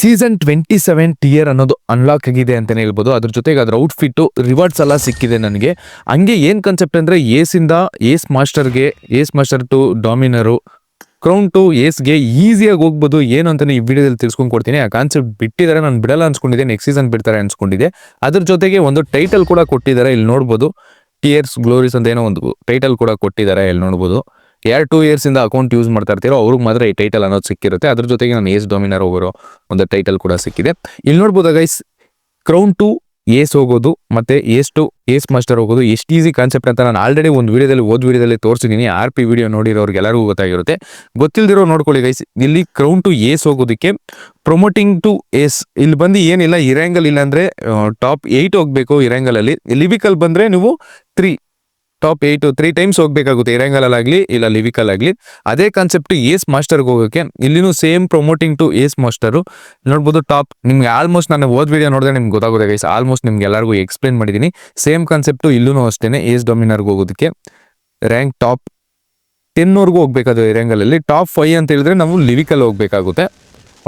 Season twenty seven tier ಅನ್ನೋದು unlock ಆಗಿದೆ ಅಂತಲೇ ಹೇಳ್ಬೋದು. ಅದ್ರ ಜೊತೆಗೆ ಅದ್ರ ಔಟ್ಫಿಟ್ಟು ರಿವಾರ್ಡ್ಸ್ ಎಲ್ಲ ಸಿಕ್ಕಿದೆ ನನಗೆ. ಹಂಗೆ ಏನು ಕಾನ್ಸೆಪ್ಟ್ ಅಂದರೆ ಏಸಿಂದ ಏಸ್ ಮಾಸ್ಟರ್ಗೆ ace master to ಡಾಮಿನರು crown to ಏಸ್ಗೆ ಈಸಿಯಾಗಿ ಹೋಗ್ಬೋದು ಏನು ಅಂತಲೇ ಈ ವಿಡಿಯೋದಲ್ಲಿ ತಿಳ್ಸ್ಕೊಂಡು ಕೊಡ್ತೀನಿ. ಆ ಕಾನ್ಸೆಪ್ಟ್ ಬಿಟ್ಟಿದ್ದಾರೆ ನಾನು ಬಿಡಲ್ಲ ಅನ್ಸ್ಕೊಂಡಿದ್ದೆ ನೆಕ್ಸ್ಟ್ ಸೀಸನ್ ಬಿಡ್ತಾರೆ ಅನ್ಸ್ಕೊಂಡಿದ್ದೆ. ಅದ್ರ ಜೊತೆಗೆ ಒಂದು ಟೈಟಲ್ ಕೂಡ ಕೊಟ್ಟಿದ್ದಾರೆ, ಇಲ್ಲಿ ನೋಡ್ಬೋದು. ಟಿಯರ್ಸ್ ಗ್ಲೋರೀಸ್ ಅಂತ ಏನೋ ಒಂದು ಟೈಟಲ್ ಕೂಡ ಕೊಟ್ಟಿದ್ದಾರೆ, ಇಲ್ಲಿ ನೋಡ್ಬೋದು. ಯಾರು ಟೂ ಇಯರ್ಸಿಂದ ಅಕೌಂಟ್ ಯೂಸ್ ಮಾಡ್ತಾ ಇರ್ತೀರೋ, ಅವ್ರಿಗೆ ಮಾತ್ರ ಈ ಟೈಟಲ್ ಅನ್ನೋದು ಸಿಕ್ಕಿರುತ್ತೆ. ಅದ್ರ ಜೊತೆಗೆ ನಾನು ಏಸ್ ಡೊಮಿನರ್ ಹೋಗೋರು ಒಂದು ಟೈಟಲ್ ಕೂಡ ಸಿಕ್ಕಿದೆ. ಇಲ್ಲಿ ನೋಡ್ಬೋದು ಗೈಸ್ ಕ್ರೌನ್ ಟು ಏಸ್ ಹೋಗೋದು, ಮತ್ತೆ ಏಸ್ ಟು ಏಸ್ ಮಾಸ್ಟರ್ ಹೋಗೋದು ಎಷ್ಟು ಈಸಿ ಕಾನ್ಸೆಪ್ಟ್ ಅಂತ ನಾನು ಆಲ್ರೆಡಿ ಒಂದು ವಿಡಿಯೋದಲ್ಲಿ, ಓದ್ ವಿಡಿಯೋದಲ್ಲಿ ತೋರಿಸಿದ್ದೀನಿ. ಆರ್ ಪಿ ವಿಡಿಯೋ ನೋಡಿರೋರ್ಗೆ ಎಲ್ಲರಿಗೂ ಗೊತ್ತಾಗಿರುತ್ತೆ. ಗೊತ್ತಿಲ್ದಿರೋ ನೋಡ್ಕೊಳ್ಳಿ ಗೈಸ್ ಇಲ್ಲಿ ಕ್ರೌನ್ ಟು ಏಸ್ ಹೋಗೋದಕ್ಕೆ ಪ್ರೊಮೋಟಿಂಗ್ ಟು ಏಸ್ ಇಲ್ಲಿ ಬಂದು ಏನಿಲ್ಲ ಇರಾಂಗಲ್ ಇಲ್ಲ ಅಂದ್ರೆ ಟಾಪ್ ಏಯ್ಟ್ ಹೋಗ್ಬೇಕು ಇರಂಗಲ್ ಅಲ್ಲಿ. ಲಿವಿಕಲ್ ಬಂದ್ರೆ ನೀವು three top eight three times ಹೋಗ್ಬೇಕಾಗುತ್ತೆ ಆಗಲಿ ಇಲ್ಲ ಲಿವಿಕಲ್ ಆಗಲಿ ಅದೇ ಕಾನ್ಸೆಪ್ಟ್ ಏಸ್ ಮಾಸ್ಟರ್ಗೆ ಹೋಗೋಕ್ಕೆ ಇಲ್ಲಿನೂ same promoting to ace master. ನೋಡ್ಬೋದು ಟಾಪ್, ನಿಮ್ಗೆ ಆಲ್ಮೋಸ್ಟ್ ನಾನು ಓದ್ ವಿಡಿಯೋ ನೋಡಿದ್ರೆ ನಿಮ್ಗೆ ಗೊತ್ತಾಗುತ್ತೆ ಗೈಸ್ ಆಲ್ಮೋಸ್ಟ್ ನಿಮ್ಗೆ ಎಲ್ಲರಿಗೂ ಎಕ್ಸ್ಪ್ಲೇನ್ ಮಾಡಿದ್ದೀನಿ ಸೇಮ್ ಕಾನ್ಸೆಪ್ಟು ಇಲ್ಲೂ ಅಷ್ಟೇ ಏಸ್ ಡೊಮಿನರ್ಗೆ ಹೋಗೋದಕ್ಕೆ. ರ್ಯಾಂಕ್ ಟಾಪ್ ಟೆನ್ವರೆಗೂ ಹೋಗ್ಬೇಕಾದ್ರೆ ಇರಂಗಲಲ್ಲಿ, ಟಾಪ್ ಫೈವ್ ಅಂತ ಹೇಳಿದ್ರೆ ನಾವು ಲಿವಿಕಲ್ ಹೋಗ್ಬೇಕಾಗುತ್ತೆ.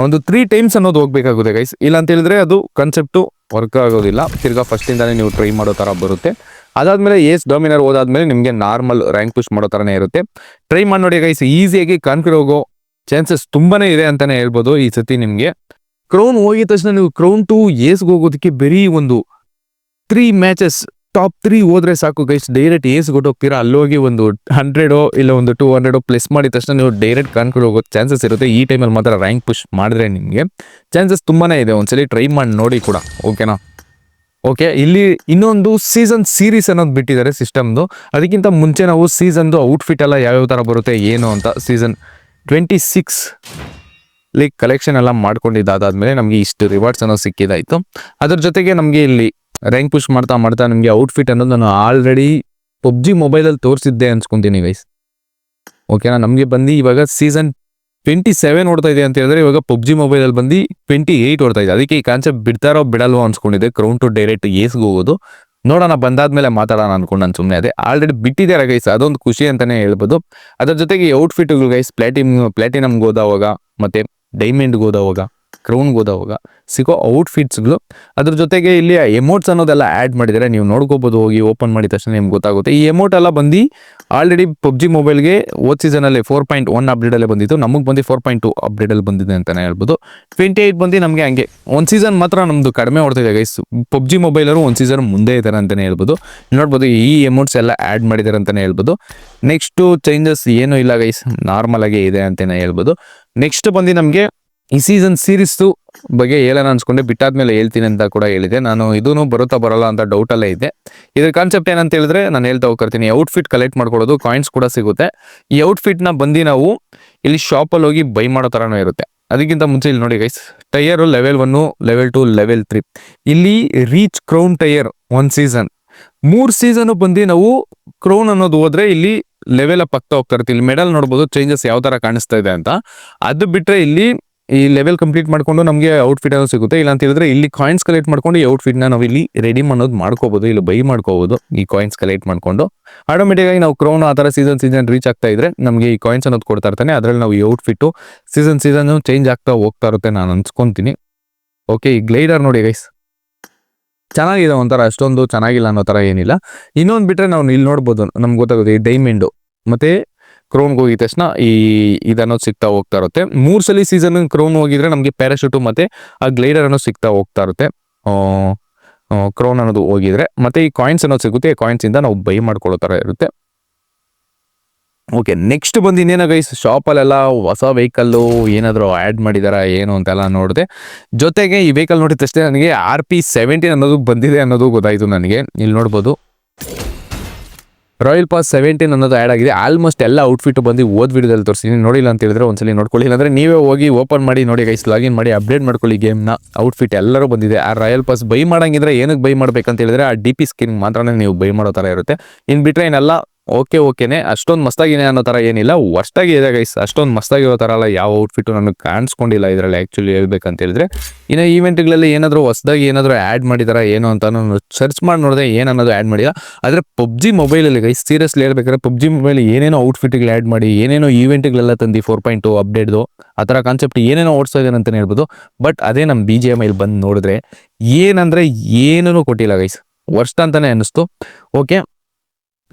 ಒಂದು ತ್ರೀ ಟೈಮ್ಸ್ ಅನ್ನೋದು ಹೋಗ್ಬೇಕಾಗುತ್ತೆ ಗೈಸ್ ಇಲ್ಲ ಅಂತ ಹೇಳಿದ್ರೆ ಅದು ಕಾನ್ಸೆಪ್ಟು ವರ್ಕ್ ಆಗೋದಿಲ್ಲ. ತಿರ್ಗಾ ಫಸ್ಟಿಂದಾನೇ ನೀವು ಟ್ರೈ ಮಾಡೋ ಥರ ಬರುತ್ತೆ. ಅದಾದ್ಮೇಲೆ ಏಸ್ ಡೊಮಿನರ್ ಹೋದಾದ್ಮೇಲೆ ನಿಮಗೆ ನಾರ್ಮಲ್ ರ್ಯಾಂಕ್ ಪುಷ್ ಮಾಡೋ ಥರನೇ ಇರುತ್ತೆ. ಟ್ರೈ ಮಾಡಿ ನೋಡಿ ಗೈಸ್ ಈಸಿಯಾಗಿ ಕಾನ್ಫಿಡ್ ಹೋಗೋ ಚಾನ್ಸಸ್ ತುಂಬಾನೇ ಇದೆ ಅಂತಾನೆ ಹೇಳ್ಬೋದು ಈ ಸತಿ ನಿಮಗೆ. ಕ್ರೌನ್ ಹೋಗಿದ ತಕ್ಷಣ ನೀವು ಕ್ರೌನ್ ಟು ಏಸ್ಗೆ ಹೋಗೋದಕ್ಕೆ ಬರೀ ಒಂದು ತ್ರೀ ಮ್ಯಾಚಸ್ ಟಾಪ್ ತ್ರೀ ಹೋದ್ರೆ ಸಾಕು ಗೈಸ್ ಡೈರೆಕ್ಟ್ ಏಸ್ ಹೋಗ್ತೀರಾ ಅಲ್ಲೋಗಿ ಒಂದು ಹಂಡ್ರೆಡೋ ಇಲ್ಲ ಒಂದು ಟೂ ಹಂಡ್ರೆಡೋ ಪ್ಲಸ್ ಮಾಡಿದ ತಕ್ಷಣ ನೀವು ಡೈರೆಕ್ಟ್ ಕಾಣ್ಕೊಂಡು ಹೋಗೋ ಚಾನ್ಸಸ್ ಇರುತ್ತೆ. ಈ ಟೈಮಲ್ಲಿ ಮಾತ್ರ ರ್ಯಾಂಕ್ ಪುಷ್ ಮಾಡಿದ್ರೆ ನಿಮಗೆ ಚಾನ್ಸಸ್ ತುಂಬಾನೇ ಇದೆ. ಒಂದ್ಸಲಿ ಟ್ರೈ ಮಾಡಿ ನೋಡಿ ಕೂಡ. ಓಕೆನಾ ಓಕೆ ಇಲ್ಲಿ ಇನ್ನೊಂದು ಸೀಸನ್ ಸೀರೀಸ್ ಅನ್ನೋದು ಬಿಟ್ಟಿದ್ದಾರೆ ಸಿಸ್ಟಮ್ದು ಅದಕ್ಕಿಂತ ಮುಂಚೆ ನಾವು ಸೀಸನ್ದು ಔಟ್ಫಿಟ್ ಎಲ್ಲ ಯಾವ್ಯಾವ ಥರ ಬರುತ್ತೆ, ಏನು ಅಂತ season twenty six like collection ಎಲ್ಲ ಮಾಡ್ಕೊಂಡಿದ್ದಾದ್ಮೇಲೆ ನಮಗೆ ಇಷ್ಟು ರಿವಾರ್ಡ್ಸ್ ಅನ್ನೋ ಸಿಕ್ಕಿದಾಯಿತು. ಅದ್ರ ಜೊತೆಗೆ ನಮಗೆ ಇಲ್ಲಿ ರ್ಯಾಂಕ್ ಪುಷ್ ಮಾಡ್ತಾ ಮಾಡ್ತಾ ನಿಮಗೆ ಔಟ್ಫಿಟ್ ಅನ್ನೋದು ನಾನು ಆಲ್ರೆಡಿ ಪಬ್ಜಿ ಮೊಬೈಲಲ್ಲಿ ತೋರಿಸಿದ್ದೆ ಅನ್ಸ್ಕೊಂತೀನಿ ಗೈಸ್ ಓಕೆನಾ ನಮಗೆ ಬಂದು ಇವಾಗ ಸೀಸನ್ ಟ್ವೆಂಟಿ ಸೆವೆನ್ ಓಡ್ತಾ ಇದೆ ಅಂತ ಹೇಳಿದ್ರೆ ಇವಾಗ ಪಬ್ಜಿ ಮೊಬೈಲಲ್ಲಿ ಬಂದು ಟ್ವೆಂಟಿ ಏಯ್ಟ್ ಓಡ್ತಾ ಇದೆ. ಅದಕ್ಕೆ ಈ ಕಾನ್ಸೆಪ್ಟ್ ಬಿಡ್ತಾರೋ ಬಿಡಲ್ವೋ ಅನ್ಸ್ಕೊಂಡಿದ್ದೆ ಕ್ರೌನ್ ಟು ಡೈರೆಕ್ಟ್ ಏಸ್ಗೆ ಹೋಗೋದು. ನೋಡೋಣ, ಬಂದಾದ್ಮೇಲೆ ಮಾತಾಡೋಣ ಅನ್ಕೊಂಡು ನಾನು ಸುಮ್ಮನೆ ಅದೇ. ಆಲ್ರೆಡಿ ಬಿಟ್ಟಿದ್ದಾರೆ ಗೈಸ್ ಅದೊಂದು ಖುಷಿ ಅಂತಾನೆ ಹೇಳ್ಬೋದು. ಅದ್ರ ಜೊತೆಗೆ ಔಟ್ಫಿಟ್ಗಳು ಗೈಸ್ ಪ್ಲಾಟಿಮ್ ಪ್ಲಾಟಿನಮ್ಗೆ ಹೋದವಾಗ, ಮತ್ತೆ ಡೈಮಂಡ್ಗೆ ಹೋದವಾಗ. ಕ್ರೌನ್ಗೆ ಹೋದವಾಗ ಸಿಗೋ ಔಟ್ಫಿಟ್ಸ್ಗಳು. ಅದ್ರ ಜೊತೆಗೆ ಇಲ್ಲಿ ಎಮೋಟ್ಸ್ ಅನ್ನೋದೆಲ್ಲ ಆ್ಯಡ್ ಮಾಡಿದ್ದಾರೆ. ನೀವು ನೋಡ್ಕೋಬೋದು, ಹೋಗಿ ಓಪನ್ ಮಾಡಿದ ತಕ್ಷಣ ನಿಮ್ಗೆ ಗೊತ್ತಾಗುತ್ತೆ. ಈ ಎಮೋಟ್ ಎಲ್ಲ ಬಂದು ಆಲ್ರೆಡಿ ಪಬ್ಜಿ ಮೊಬೈಲ್ಗೆ ಓದ್ ಸೀಸನಲ್ಲಿ ಫೋರ್ ಪಾಯಿಂಟ್ ಒನ್ ಅಪ್ಡೇಟಲ್ಲೇ ಬಂದಿತ್ತು. ನಮಗೆ ಬಂದು ಫೋರ್ ಪಾಯಿಂಟ್ ಟು ಅಪ್ಡೇಟಲ್ಲಿ ಬಂದಿದೆ ಅಂತಲೇ ಹೇಳ್ಬೋದು. ಟ್ವೆಂಟಿ ಏಯ್ಟ್ ಬಂದು ನಮಗೆ ಹಂಗೆ ಒಂದು ಸೀಸನ್ ಮಾತ್ರ ನಮ್ಮದು ಕಡಿಮೆ ಹೊಡ್ತಿದೆ ಗೈಸ್ ಪಬ್ಜಿ ಮೊಬೈಲರು ಒಂದು ಸೀಸನ್ ಮುಂದೆ ಇದ್ದಾರೆ ಅಂತಲೇ ಹೇಳ್ಬೋದು. ನೋಡ್ಬೋದು ಈ ಎಮೋಟ್ಸ್ ಎಲ್ಲ ಆ್ಯಡ್ ಮಾಡಿದ್ದಾರೆ ಅಂತಲೇ ಹೇಳ್ಬೋದು. ನೆಕ್ಸ್ಟು ಚೇಂಜಸ್ ಏನೂ ಇಲ್ಲ ಗೈಸ್ ನಾರ್ಮಲಾಗೇ ಇದೆ ಅಂತಲೇ ಹೇಳ್ಬೋದು. ನೆಕ್ಸ್ಟ್ ಬಂದು ನಮಗೆ ಈ ಸೀಸನ್ ಸೀರೀಸ್ದು ಬಗ್ಗೆ ಹೇಳೋಣ ಅನ್ಸ್ಕೊಂಡೆ, ಬಿಟ್ಟಾದ್ಮೇಲೆ ಹೇಳ್ತೀನಿ ಅಂತ ಕೂಡ ಹೇಳಿದೆ. ನಾನು ಇದೂ ಬರುತ್ತಾ ಬರಲ್ಲ ಅಂತ ಡೌಟಲ್ಲೇ ಇದೆ. ಇದ್ರ ಕಾನ್ಸೆಪ್ಟ್ ಏನಂತ ಹೇಳಿದ್ರೆ, ನಾನು ಹೇಳ್ತಾ ಹೋಗ್ತಿರ್ತೀನಿ ಔಟ್ಫಿಟ್ ಕಲೆಕ್ಟ್ ಮಾಡ್ಕೊಳ್ಳೋದು ಕಾಯಿನ್ಸ್ ಕೂಡ ಸಿಗುತ್ತೆ. ಈ ಔಟ್ಫಿಟ್ನ ಬಂದು ನಾವು ಇಲ್ಲಿ ಶಾಪಲ್ಲಿ ಹೋಗಿ ಬೈ ಮಾಡೋ ಥರನೂ ಇರುತ್ತೆ. ಅದಕ್ಕಿಂತ ಮುಂಚೆ ಇಲ್ಲಿ ನೋಡಿ guys tier level one level two level three ಇಲ್ಲಿ reach crown tier one season ಮೂರ್ ಸೀಸನ್ ಬಂದು ನಾವು ಕ್ರೌನ್ ಅನ್ನೋದು ಹೋದ್ರೆ ಇಲ್ಲಿ ಲೆವೆಲ್ ಅಪ್ ಆಗ್ತಾ ಹೋಗ್ತಾ ಇರ್ತೀವಿ ಇಲ್ಲಿ ಮೆಡಲ್ ನೋಡ್ಬೋದು ಚೇಂಜಸ್ ಯಾವ ತರ ಕಾಣಿಸ್ತಾ ಇದೆ ಅಂತ. ಅದು ಬಿಟ್ರೆ ಇಲ್ಲಿ ಈ ಲೆವೆಲ್ ಕಂಪ್ಲೀಟ್ ಮಾಡ್ಕೊಂಡು ನಮಗೆ ಔಟ್ಫಿಟ್ ಅನ್ನೋದು ಸಿಗುತ್ತೆ. ಇಲ್ಲ ಅಂತ ಹೇಳಿದ್ರೆ ಇಲ್ಲಿ ಕಾಯಿನ್ಸ್ ಕಲೆಕ್ಟ್ ಮಾಡ್ಕೊಂಡು ಈ ಔಟ್ಫಿಟ್ ನಾವು ಇಲ್ಲಿ ರೆಡಿ ಮಾಡೋದು ಮಾಡ್ಕೋಬಹುದು ಇಲ್ಲಿ ಬೈ ಮಾಡ್ಕೋಬಹುದು ಈ ಕಾಯಿನ್ಸ್ ಕಲೆಕ್ಟ್ ಮಾಡ್ಕೊಂಡು. ಆಟೋಮೆಟಿಕ್ ಆಗಿ ನಾವು ಕ್ರೌನ್ ಆ ಥರ ಸೀಸನ್ ಸೀಸನ್ ರೀಚ್ ಆಗ್ತಾ ಇದ್ರೆ ನಮಗೆ ಈ ಕಾಯಿನ್ಸ್ ಅನ್ನೋದು ಕೊಡ್ತಾ ಇರ್ತಾನೆ. ಅದರಲ್ಲಿ ನಾವು ಈ ಔಟ್ಫಿಟ್ ಸೀಸನ್ ಸೀಸನ್ ಚೇಂಜ್ ಆಗ್ತಾ ಹೋಗ್ತಾ ಇರುತ್ತೆ ನಾನು ಅನ್ಸ್ಕೊತೀನಿ. ಓಕೆ ಈ ಗ್ಲೈಡರ್ ನೋಡಿ ಗೈಸ್ ಚೆನ್ನಾಗಿದೆ ಒಂಥರ, ಅಷ್ಟೊಂದು ಚೆನ್ನಾಗಿಲ್ಲ ಅನ್ನೋ ಥರ ಏನಿಲ್ಲ. ಇನ್ನೊಂದು ಬಿಟ್ರೆ ನಾವು ಇಲ್ಲಿ ನೋಡ್ಬೋದು, ನಮ್ಗೆ ಗೊತ್ತಾಗುತ್ತೆ ಈ ಡೈಮಂಡು ಮತ್ತೆ ಕ್ರೋನ್ಗೆ ಹೋಗಿದ ತಕ್ಷಣ ಈ ಇದನ್ನೋದು ಸಿಗ್ತಾ ಹೋಗ್ತಾ ಇರುತ್ತೆ. ಮೂರು ಸಲ ಸೀಸನ್ ಕ್ರೋನ್ ಹೋಗಿದ್ರೆ ನಮಗೆ ಪ್ಯಾರಾಶೂಟು ಮತ್ತೆ ಆ ಗ್ಲೈಡರ್ ಅನ್ನೋದು ಸಿಗ್ತಾ ಹೋಗ್ತಾ ಇರುತ್ತೆ. ಕ್ರೋನ್ ಅನ್ನೋದು ಹೋಗಿದ್ರೆ. ಮತ್ತೆ ಈ ಕಾಯಿನ್ಸ್ ಅನ್ನೋದು ಸಿಗುತ್ತೆ. ಈ ಕಾಯಿನ್ಸ್ ಇಂದ ನಾವು ಬೈ ಮಾಡ್ಕೊಳ್ಳೋ ಇರುತ್ತೆ. ಓಕೆ ನೆಕ್ಸ್ಟ್ ಬಂದು ಇನ್ನೇನೋ ಗೈಸ್ ಶಾಪಲ್ಲೆಲ್ಲ ಹೊಸ ವೆಹಿಕಲ್ಲು ಏನಾದರೂ ಆ್ಯಡ್ ಮಾಡಿದಾರ, ಏನು ಅಂತೆಲ್ಲ ನೋಡಿದೆ. ಜೊತೆಗೆ ಈ ವೆಹಿಕಲ್ ನೋಡಿದ ತಕ್ಷಣ ನನಗೆ ಆರ್ ಪಿ ಸೆವೆಂಟೀನ್ ಅನ್ನೋದು ಬಂದಿದೆ ಅನ್ನೋದು ಗೊತ್ತಾಯಿತು ನನಗೆ. ಇಲ್ಲಿ ನೋಡ್ಬೋದು. ರಾಯಲ್ ಪಾಸ್ ಸೆವೆಂಟೀನ್ ಅನ್ನೋದು ಆ್ಯಡ್ ಆಗಿದೆ. ಆಲ್ಮೋಸ್ಟ್ ಎಲ್ಲ ಔಟ್ಫಿಟ್ ಬಂದು ಓದ್ ವಿಡಿಯೋದಲ್ಲಿ ತೋರಿಸ್ತೀನಿ ನೋಡಿಲ್ಲ ಅಂತ ಹೇಳಿದ್ರೆ ಒಂದ್ಸಲಿ ನೋಡ್ಕೊಳ್ಳಿ. ಇಲ್ಲಾಂದ್ರೆ ನೀವೇ ಹೋಗಿ ಓಪನ್ ಮಾಡಿ, ನೋಡಿ ಗೈಸ್ ಲಾಗಿನ್ ಮಾಡಿ ಅಪ್ಡೇಟ್ ಮಾಡ್ಕೊಳ್ಳಿ ಗೇಮ್ನ ಔಟ್ಫಿಟ್ ಎಲ್ಲರೂ ಬಂದಿದೆ. ಆ ರಾಯಲ್ ಪಾಸ್ ಬೈ ಮಾಡಂಗಿದ್ರೆ ಏನಕ್ಕೆ ಬೈ ಮಾಡ್ಬೇಕಂತ ಹೇಳಿದ್ರೆ ಆ ಡಿ ಪಿ ಸ್ಕಿನ್ ಮಾತ್ರನೇ ನೀವು ಬೈ ಮಾಡೋ ಥರ ಇರುತ್ತೆ. ಇನ್ನು ಬಿಟ್ರೆ ಏನೆಲ್ಲ ಓಕೆ ಓಕೆನೆ ಅಷ್ಟೊಂದು ಮಸ್ತಾಗಿನೇ ಅನ್ನೋ ಥರ ಏನಿಲ್ಲ. ವರ್ಸ್ಟಾಗಿ ಇದೆ ಗೈಸ್ ಅಷ್ಟೊಂದು ಮಸ್ತಾಗಿರೋ ಥರ ಅಲ್ಲ. ಯಾವ ಔಟ್ಫಿಟ್ಟು ನನಗೆ ಕಾಣಿಸ್ಕೊಂಡಿಲ್ಲ ಇದರಲ್ಲಿ ಆ್ಯಕ್ಚುಲಿ ಹೇಳ್ಬೇಕಂತ ಹೇಳಿದ್ರೆ ಇನ್ನು ಈವೆಂಟ್ಗಳಲ್ಲಿ ಏನಾದರೂ ಹೊಸದಾಗಿ ಏನಾದರೂ ಆ್ಯಡ್ ಮಾಡಿದಾರ, ಏನು ಅಂತ ನಾನು ಸರ್ಚ್ ಮಾಡಿ ನೋಡಿದೆ ಏನನ್ನೋದು ಅನ್ನೋದು ಆ್ಯಡ್ ಮಾಡಿಲ್ಲ. ಆದರೆ ಪಬ್ಜಿ ಮೊಬೈಲಲ್ಲಿ ಗೈಸ್ ಸೀರಿಯಸ್ಲಿ ಹೇಳ್ಬೇಕಾದ್ರೆ ಪಬ್ಜಿ ಮೊಬೈಲ್ ಏನೇನೋ ಔಟ್ಫಿಟ್ಗಳು ಆ್ಯಡ್ ಮಾಡಿ, ಏನೇನೋ ಈವೆಂಟ್ಗಳೆಲ್ಲ ತಂದು ಫೋರ್ ಪಾಯಿಂಟ್ ಟು ಅಪ್ಡೇಟ್ದು ಆ ಥರ ಕಾನ್ಸೆಪ್ಟ್ ಏನೇನೋ ಓಡಿಸ್ತಾ ಇದ್ದಾನೆ ಅಂತಲೇ ಹೇಳ್ಬೋದು. ಬಟ್ ಅದೇ ನಮ್ಮ ಬಿ ಜಿ ಎಂ ಐಲಿ ಬಂದು ನೋಡಿದ್ರೆ, ಏನಂದರೆ ಏನೂ ಕೊಟ್ಟಿಲ್ಲ ಗೈಸ್ ವರ್ಷ ಅಂತಾನೆ ಅನ್ನಿಸ್ತು. ಓಕೆ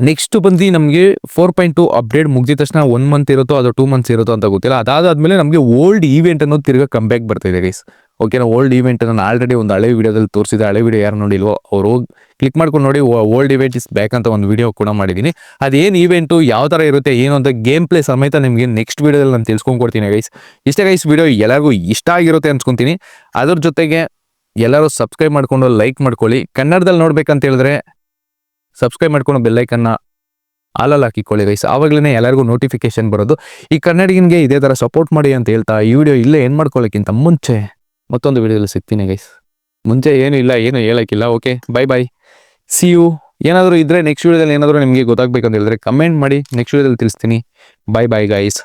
ನೆಕ್ಸ್ಟ್ ಬಂದು ನಮಗೆ ಫೋರ್ ಪಾಯಿಂಟ್ ಟು ಅಪ್ಡೇಟ್ ಮುಗಿದ ತಕ್ಷಣ ಒನ್ ಮಂತ್ ಇರುತ್ತೋ ಅದು ಟೂ ಮಂತ್ಸ್ ಇರುತ್ತೋ ಅಂತ ಗೊತ್ತಿಲ್ಲ. ಅದಾದ್ಮೇಲೆ ನಮಗೆ ಓಲ್ಡ್ ಈವೆಂಟ್ ಅನ್ನೋದು ತಿರ್ಗಾ ಕಂಬ್ಯಾಕ್ ಬರ್ತಿದೆ ಗೈಸ್ ಓಕೆನಾ ಓಲ್ಡ್ ಈವೆಂಟ್ ನಾನು ಆಲ್ರೆಡಿ ಒಂದು ಹಳೆ ವಿಡಿಯೋದಲ್ಲಿ ತೋರಿಸಿದೆ ಹಳೆ ವಿಡಿಯೋ ಯಾರು ನೋಡಿಲ್ವೋ ಅವರು ಕ್ಲಿಕ್ ಮಾಡ್ಕೊಂಡು ನೋಡಿ ಓಲ್ಡ್ ಇವೆಂಟ್ ಇಸ್ ಬ್ಯಾಕ್ ಅಂತ ಒಂದು ವಿಡಿಯೋ ಕೂಡ ಮಾಡಿದ್ದೀನಿ ಅದೇನು ಈವೆಂಟು ಯಾವ ಥರ ಇರುತ್ತೆ, ಏನು ಅಂತ ಗೇಮ್ ಪ್ಲೇ ಸಮೇತ ನಿಮಗೆ ನೆಕ್ಸ್ಟ್ ವಿಡಿಯೋದಲ್ಲಿ ನಾನು ತಿಳ್ಸ್ಕೊಂಡು ಕೊಡ್ತೀನಿ ಗೈಸ್ ಇಷ್ಟೇ ಗೈಸ್ ವಿಡಿಯೋ ಎಲ್ಲರಿಗೂ ಇಷ್ಟ ಆಗಿರುತ್ತೆ ಅನ್ಸ್ಕೊತೀನಿ. ಅದ್ರ ಜೊತೆಗೆ ಎಲ್ಲರೂ ಸಬ್ಸ್ಕ್ರೈಬ್ ಮಾಡ್ಕೊಂಡು ಲೈಕ್ ಮಾಡ್ಕೊಳ್ಳಿ. ಕನ್ನಡದಲ್ಲಿ ನೋಡ್ಬೇಕಂತ ಹೇಳಿದ್ರೆ ಸಬ್ಸ್ಕ್ರೈಬ್ ಮಾಡ್ಕೊಂಡು ಬೆಲ್ಲೈಕನ್ನ ಆಲಲ್ಲಿ ಹಾಕಿಕೊಳ್ಳಿ ಗೈಸ್ ಆವಾಗಲೇ ಎಲ್ಲರಿಗೂ ನೋಟಿಫಿಕೇಶನ್ ಬರೋದು. ಈ ಕನ್ನಡಿಗನಿಗೆ ಇದೇ ಥರ ಸಪೋರ್ಟ್ ಮಾಡಿ ಅಂತ ಹೇಳ್ತಾ ಈ ವಿಡಿಯೋ ಇಲ್ಲೇ ಏನು ಮಾಡ್ಕೊಳ್ಳೋಕ್ಕಿಂತ ಮುಂಚೆ ಮತ್ತೊಂದು ವಿಡಿಯೋದಲ್ಲಿ ಸಿಗ್ತೀನಿ ಗೈಸ್ ಮುಂಚೆ ಏನು ಇಲ್ಲ, ಏನು ಹೇಳೋಕ್ಕಿಲ್ಲ okay bye bye see you ಏನಾದರೂ ಇದ್ದರೆ ನೆಕ್ಸ್ಟ್ ವಿಡಿಯೋದಲ್ಲಿ ಏನಾದರೂ ನಿಮಗೆ ಗೊತ್ತಾಗಬೇಕಂತ ಹೇಳಿದ್ರೆ ಕಮೆಂಟ್ ಮಾಡಿ ನೆಕ್ಸ್ಟ್ ವಿಡಿಯೋದಲ್ಲಿ ತಿಳಿಸ್ತೀನಿ. Bye bye guys